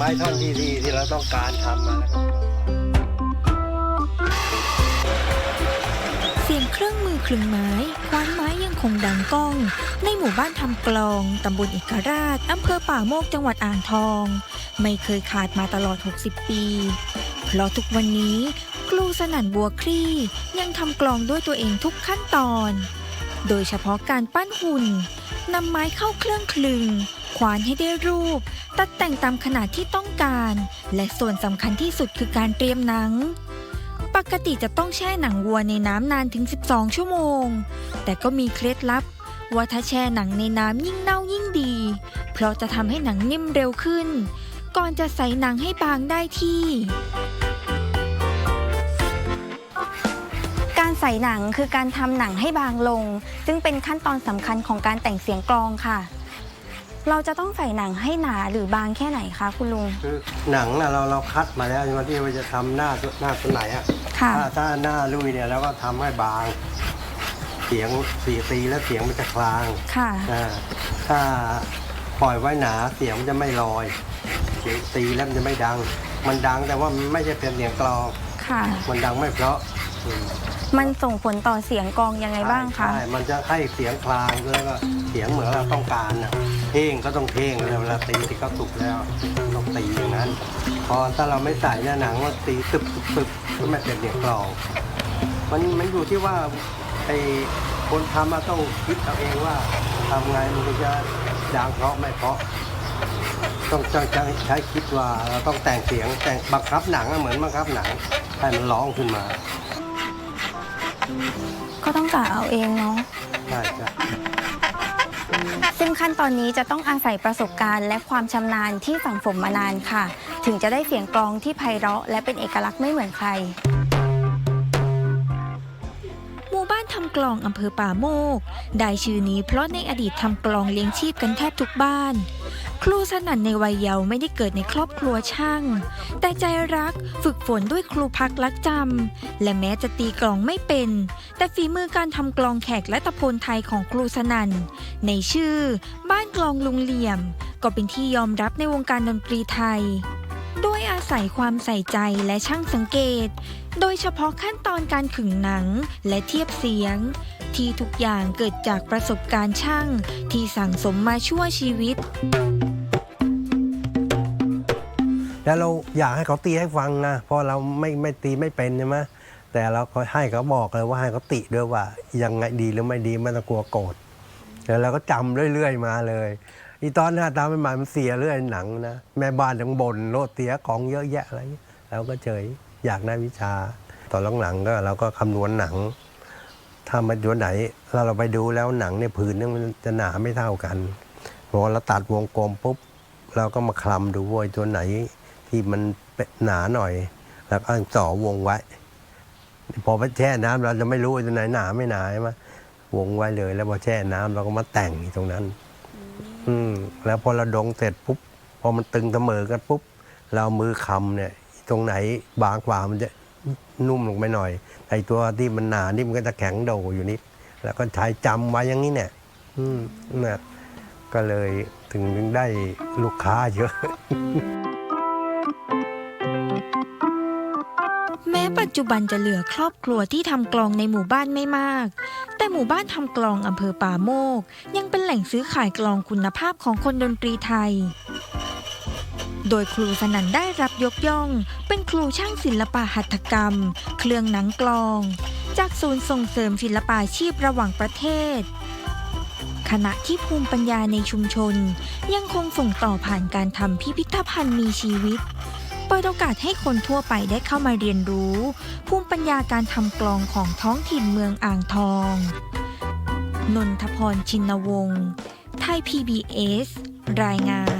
ต้องการทำมาเสียงเครื่องมือคลึงไม้ คว้านไม้ยังคงดังก้อง ในหมู่บ้านทำกลอง ตำบลเอกราช อำเภอป่าโมกจังหวัดอ่างทอง ไม่เคยขาดมาตลอด 60 ปี เพราะทุกวันนี้ครูสนั่นบัวคลี่ยังทำกลองด้วยตัวเองทุกขั้นตอน โดยเฉพาะการปั้นหุ่นนำไม้เข้าเครื่องคลึงควานให้ได้รูป ตัดแต่งตามขนาดที่ต้องการ และส่วนสำคัญที่สุดคือการเตรียมหนัง ปกติจะต้องแช่หนังวัวในน้ำนานถึง 12 ชั่วโมง แต่ก็มีเคล็ดลับว่าถ้าแช่หนังในน้ำยิ่งเน่ายิ่งดี เพราะจะทำให้หนังนิ่มเร็วขึ้น ก่อนจะใส่หนังให้บางได้ที่ ใส่หนังคือการทำหนังให้บางลง ซึ่งเป็นขั้นตอนสำคัญของการแต่งเสียงกลองค่ะ เราจะต้องใส่หนังให้หนาหรือบางแค่ไหนคะคุณลุง คือหนังน่ะเราเราคัดมาแล้ววันที่ว่าจะทำหน้าหน้าตัวไหนอะค่ะ ถ้าถ้าหน้าลุยเนี่ยเราก็ทำให้บาง เสียงสีตีแล้วเสียงมันจะคลางค่ะ อ่าถ้าปล่อยไว้หนาเสียงมันจะไม่ลอยเสียงตีแล้วมันจะไม่ดัง มันดังแต่ว่ามันไม่ใช่เป็นเสียงกลอง ค่ะ มันดังไม่เพราะอืม มันส่งผลต่อเสียงกลองยังไงบ้างคะ ใช่ มันจะให้เสียงคลางแล้วก็เสียงเหมือนเราต้องการนะเพลงก็ต้องเพลงเวลาตีที่เขาสุกแล้วต้องตีอย่างนั้น พอถ้าเราไม่ใส่เนี่ยหนังว่าตีตึบตึบตึบก็ไม่เป็นเสียงกลอง มันมันอยู่ที่ว่าไอ้คนทำมาต้องคิดเอาเองว่าทำไงมันถึงจะดังเพราะไม่เพราะต้องต้องใช้ใช้คิดว่าเราต้องแต่งเสียงแต่งบังคับหนังอะเหมือนบังคับหนังให้มันร้องขึ้นมา ก็ต้องกะเอาเองเนาะ ใช่ใช่ซึ่งขั้นตอนนี้จะต้องอาศัยประสบการณ์และความชำนาญที่สั่งสมมานานค่ะ ถึงจะได้เสียงกลองที่ไพเราะและเป็นเอกลักษณ์ไม่เหมือนใคร หมู่บ้านทำกลองอำเภอป่าโมก ได้ชื่อนี้เพราะในอดีตทำกลองเลี้ยงชีพกันแทบทุกบ้าน ครูสนั่นในวัยเยาว์ไม่ได้เกิดในครอบครัวช่าง แต่ใจรักฝึกฝนด้วยครูพักรักจำ และแม้จะตีกลองไม่เป็น แต่ฝีมือการทำกลองแขกและตะโพนไทยของครูสนั่น ในชื่อ บ้านกลองลุงเหลี่ยม ก็เป็นที่ยอมรับในวงการดนตรีไทยด้วยอาศัยความใส่ใจและช่างสังเกต โดยเฉพาะขั้นตอนการขึงหนังและเทียบเสียงที่ทุกอย่างเกิดจากประสบการณ์ช่าง ที่สั่งสมมาชั่วชีวิต แล้วเราอยากให้เขาตีให้ฟังนะเพราะเราไม่ไม่ตีไม่เป็นใช่ไหมแต่เราก็ให้เขาบอกเลยว่าให้เขาติด้วยว่ายังไงดีหรือไม่ดีไม่ต้องกลัวโกรธแล้วเราก็จำเรื่อยๆมาเลยอีตอนหน้าตาใหม่ๆมันเสียเรื่อยหนังนะแม่บ้านยังบ่นโลดเสียของเยอะแยะอะไรเงี้ยเราก็เฉยอยากได้วิชา ตอนหลังๆก็เราก็คำนวณหนัง ถ้ามาตัวไหนเราเราไปดูแล้วหนังเนี่ยผืนนึงมันจะหนาไม่เท่ากันพอเราตัดวงกลมปุ๊บเราก็มาคลำดูว่าไอ้ตัวไหน ที่มันหนาหน่อย แล้วก็ต่อวงไว้ พอไปแช่น้ำเราจะไม่รู้ตัวไหนหนาไม่หนาใช่ไหมวงไว้เลย แล้วพอแช่น้ำเราก็มาแต่งตรงนั้น อืมแล้วพอเราดองเสร็จปุ๊บพอมันตึงเสมอกันปุ๊บเรามือคำเนี่ย ตรงไหนบางกว่ามันจะนุ่มลงไปหน่อยไอตัวที่มันหนานี่มันก็จะแข็งโดอยู่นิดแล้วก็ใช้จำไว้อย่างนี้เนี่ย อืมนะก็เลยถึงได้ลูกค้าเยอะ แม้ปัจจุบันจะเหลือครอบครัวที่ทำกลองในหมู่บ้านไม่มาก แต่หมู่บ้านทำกลองอำเภอป่าโมก ยังเป็นแหล่งซื้อขายกลองคุณภาพของคนดนตรีไทย โดยครูสนั่นได้รับยกย่อง เป็นครูช่างศิลปะหัตถกรรม เครื่องหนังกลอง จากศูนย์ส่งเสริมศิลปาชีพระหว่างประเทศขณะที่ภูมิปัญญาในชุมชน ยังคงส่งต่อผ่านการทำพิพิธภัณฑ์มีชีวิต เปิดโอกาสให้คนทั่วไปได้เข้ามาเรียนรู้ ภูมิปัญญาการทำกลองของท้องถิ่นเมืองอ่างทอง นนทพรชินวงศ์ ไทย PBS รายงาน